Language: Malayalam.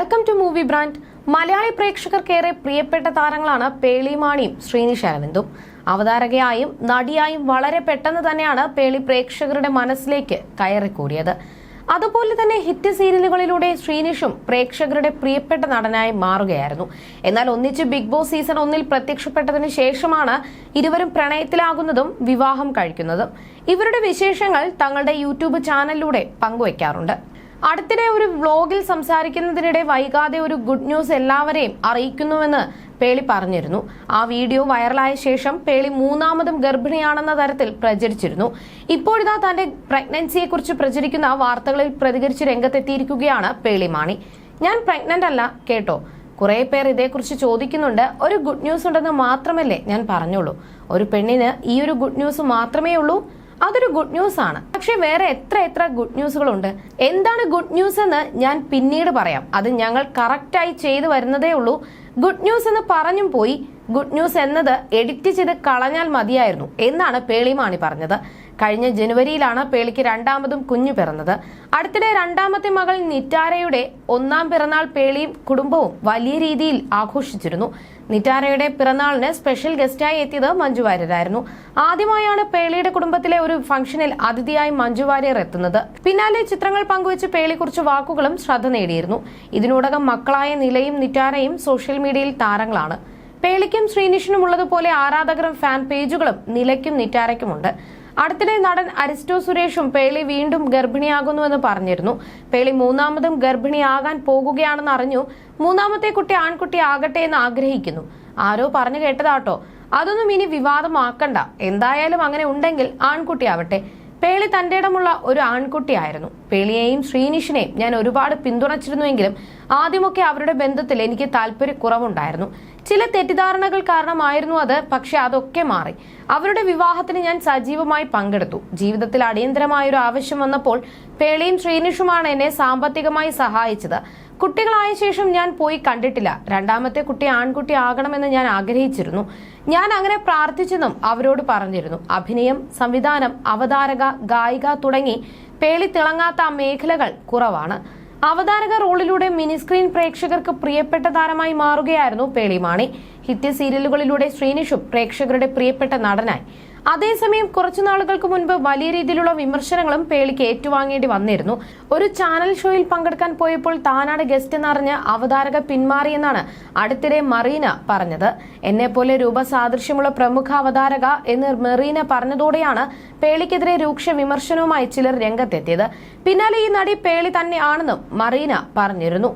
Welcome to movie brand Malayali പ്രേക്ഷകർക്കേറെ പ്രിയപ്പെട്ട താരങ്ങളാണ് പേളിമാണിയും ശ്രീനിഷ് അരവിന്ദും അവതാരകയായും നടിയായും വളരെ പെട്ടെന്ന് തന്നെയാണ് പേളി പ്രേക്ഷകരുടെ മനസ്സിലേക്ക് കയറിക്കൂടിയത്. അതുപോലെ തന്നെ ഹിറ്റ് സീരിയലുകളിലൂടെ ശ്രീനിഷും പ്രേക്ഷകരുടെ പ്രിയപ്പെട്ട നടനായി മാറുകയായിരുന്നു. എന്നാൽ ഒന്നിച്ച് ബിഗ് ബോസ് സീസൺ ഒന്നിൽ പ്രത്യക്ഷപ്പെട്ടതിന് ശേഷമാണ് ഇരുവരും പ്രണയത്തിലാകുന്നതും വിവാഹം കഴിക്കുന്നതും. ഇവരുടെ വിശേഷങ്ങൾ തങ്ങളുടെ യൂട്യൂബ് ചാനലിലൂടെ പങ്കുവയ്ക്കാറുണ്ട്. അടുത്തിടെ ഒരു വ്ലോഗിൽ സംസാരിക്കുന്നതിനിടെ വൈകാതെ ഒരു ഗുഡ് ന്യൂസ് എല്ലാവരെയും അറിയിക്കുന്നുവെന്ന് പേളി പറഞ്ഞിരുന്നു. ആ വീഡിയോ വൈറലായ ശേഷം പേളി മൂന്നാമതും ഗർഭിണിയാണെന്ന തരത്തിൽ പ്രചരിച്ചിരുന്നു. ഇപ്പോഴിതാ തന്റെ പ്രഗ്നൻസിയെക്കുറിച്ച് പ്രചരിക്കുന്ന വാർത്തകളിൽ പ്രതികരിച്ച് രംഗത്തെത്തിയിരിക്കുകയാണ് പേളി മാണി. ഞാൻ പ്രഗ്നന്റ് അല്ല കേട്ടോ. കുറെ പേർ ഇതേക്കുറിച്ച് ചോദിക്കുന്നുണ്ട്. ഒരു ഗുഡ് ന്യൂസ് ഉണ്ടെന്ന് മാത്രമല്ലേ ഞാൻ പറഞ്ഞുള്ളൂ. ഒരു പെണ്ണിന് ഈ ഒരു ഗുഡ് ന്യൂസ് മാത്രമേ ഉള്ളൂ അതൊരു ഗുഡ് ന്യൂസ് ആണ്. പക്ഷെ വേറെ എത്ര എത്ര ഗുഡ് ന്യൂസുകളുണ്ട് എന്താണ് ഗുഡ് ന്യൂസ് എന്ന് ഞാൻ പിന്നീട് പറയാം. അത് ഞങ്ങൾ കറക്റ്റായി ചെയ്തു വരുന്നതേ ഉള്ളൂ. ഗുഡ് ന്യൂസ് എന്ന് പറഞ്ഞും പോയി. ഗുഡ് ന്യൂസ് എന്നത് എഡിറ്റ് ചെയ്ത് കളഞ്ഞാൽ മതിയായിരുന്നു എന്നാണ് പേളിമാണി പറഞ്ഞത്. കഴിഞ്ഞ ജനുവരിയിലാണ് പേളിക്ക് രണ്ടാമതും കുഞ്ഞു പിറന്നത്. അടുത്തിടെ രണ്ടാമത്തെ മകൾ നിറ്റാരയുടെ ഒന്നാം പിറന്നാൾ പേളിയും കുടുംബവും വലിയ രീതിയിൽ ആഘോഷിച്ചിരുന്നു. നിറ്റാരയുടെ പിറന്നാളിന് സ്പെഷ്യൽ ഗസ്റ്റായി എത്തിയത് മഞ്ജു വാര്യരായിരുന്നു. ആദ്യമായാണ് പേളിയുടെ കുടുംബത്തിലെ ഒരു ഫംഗ്ഷനിൽ അതിഥിയായി മഞ്ജു വാര്യർ എത്തുന്നത്. പിന്നാലെ ചിത്രങ്ങൾ പങ്കുവച്ച് പേളിക്കുറിച്ച് വാക്കുകളും ശ്രദ്ധ നേടിയിരുന്നു. ഇതിനോടകം മക്കളായ നിലയും നിറ്റാരയും സോഷ്യൽ മീഡിയയിൽ താരങ്ങളാണ്. പേളിക്കും ശ്രീനിഷിനും ഉള്ളതുപോലെ ആരാധകരും ഫാൻ പേജുകളും നിലയ്ക്കും നിറ്റാരയ്ക്കുമുണ്ട്. അടുത്തിടെ നടൻ അരിസ്റ്റോ സുരേഷും പേളി വീണ്ടും ഗർഭിണിയാകുന്നുവെന്ന് പറഞ്ഞിരുന്നു. പേളി മൂന്നാമതും ഗർഭിണിയാകാൻ പോകുകയാണെന്ന് അറിഞ്ഞു. മൂന്നാമത്തെ കുട്ടി ആൺകുട്ടി ആകട്ടെ എന്ന് ആഗ്രഹിക്കുന്നു. ആരോ പറഞ്ഞു കേട്ടതാട്ടോ. അതൊന്നും ഇനി വിവാദമാക്കണ്ട. എന്തായാലും അങ്ങനെ ഉണ്ടെങ്കിൽ ആൺകുട്ടിയാവട്ടെ. പേളി തന്റെ ഇടമുള്ള ഒരു ആൺകുട്ടിയായിരുന്നു. പേളിയെയും ശ്രീനിഷിനെയും ഞാൻ ഒരുപാട് പിന്തുണച്ചിരുന്നുവെങ്കിലും ആദ്യമൊക്കെ അവരുടെ ബന്ധത്തിൽ എനിക്ക് താല്പര്യക്കുറവുണ്ടായിരുന്നു. ചില തെറ്റിദ്ധാരണകൾ കാരണമായിരുന്നു അത് പക്ഷെ അതൊക്കെ മാറി. അവരുടെ വിവാഹത്തിന് ഞാൻ സജീവമായി പങ്കെടുത്തു. ജീവിതത്തിൽ അടിയന്തരമായൊരു ആവശ്യം വന്നപ്പോൾ പേളിയും ശ്രീനിഷുമാണ് എന്നെ സാമ്പത്തികമായി സഹായിച്ചത്. കുട്ടികളായ ശേഷം ഞാൻ പോയി കണ്ടിട്ടില്ല. രണ്ടാമത്തെ കുട്ടി ആൺകുട്ടി ആകണമെന്ന് ഞാൻ ആഗ്രഹിച്ചിരുന്നു. ഞാൻ അങ്ങനെ പ്രാർത്ഥിച്ചെന്നും അവരോട് പറഞ്ഞിരുന്നു. അഭിനയം സംവിധാനം അവതാരക ഗായിക തുടങ്ങി പേളി തിളങ്ങാത്ത മേഖലകൾ കുറവാണ്. അവതാരക റോളിലൂടെ മിനിസ്ക്രീൻ പ്രേക്ഷകർക്ക് പ്രിയപ്പെട്ട താരമായി മാറുകയായിരുന്നു പേളിമാണി ഹിറ്റ് സീരിയലുകളിലൂടെ ശ്രീനിഷും പ്രേക്ഷകരുടെ പ്രിയപ്പെട്ട നടനായി. അതേസമയം കുറച്ചു നാളുകൾക്ക് മുൻപ് വലിയ രീതിയിലുള്ള വിമർശനങ്ങളും പേളിക്ക് ഏറ്റുവാങ്ങേണ്ടി വന്നിരുന്നു. ഒരു ചാനൽ ഷോയിൽ പങ്കെടുക്കാൻ പോയപ്പോൾ താനാണ് ഗസ്റ്റ് എന്നറിഞ്ഞ് അവതാരക പിന്മാറിയെന്നാണ് അടുത്തിടെ മറീന പറഞ്ഞത്. എന്നെ പോലെ രൂപസാദൃശ്യമുള്ള പ്രമുഖ അവതാരക എന്ന് മെറീന പറഞ്ഞതോടെയാണ് പേളിക്കെതിരെ രൂക്ഷ വിമർശനവുമായി ചിലർ രംഗത്തെത്തിയത്. പിന്നാലെ ഈ നടി പേളി തന്നെയാണെന്നും മറീന പറഞ്ഞിരുന്നു.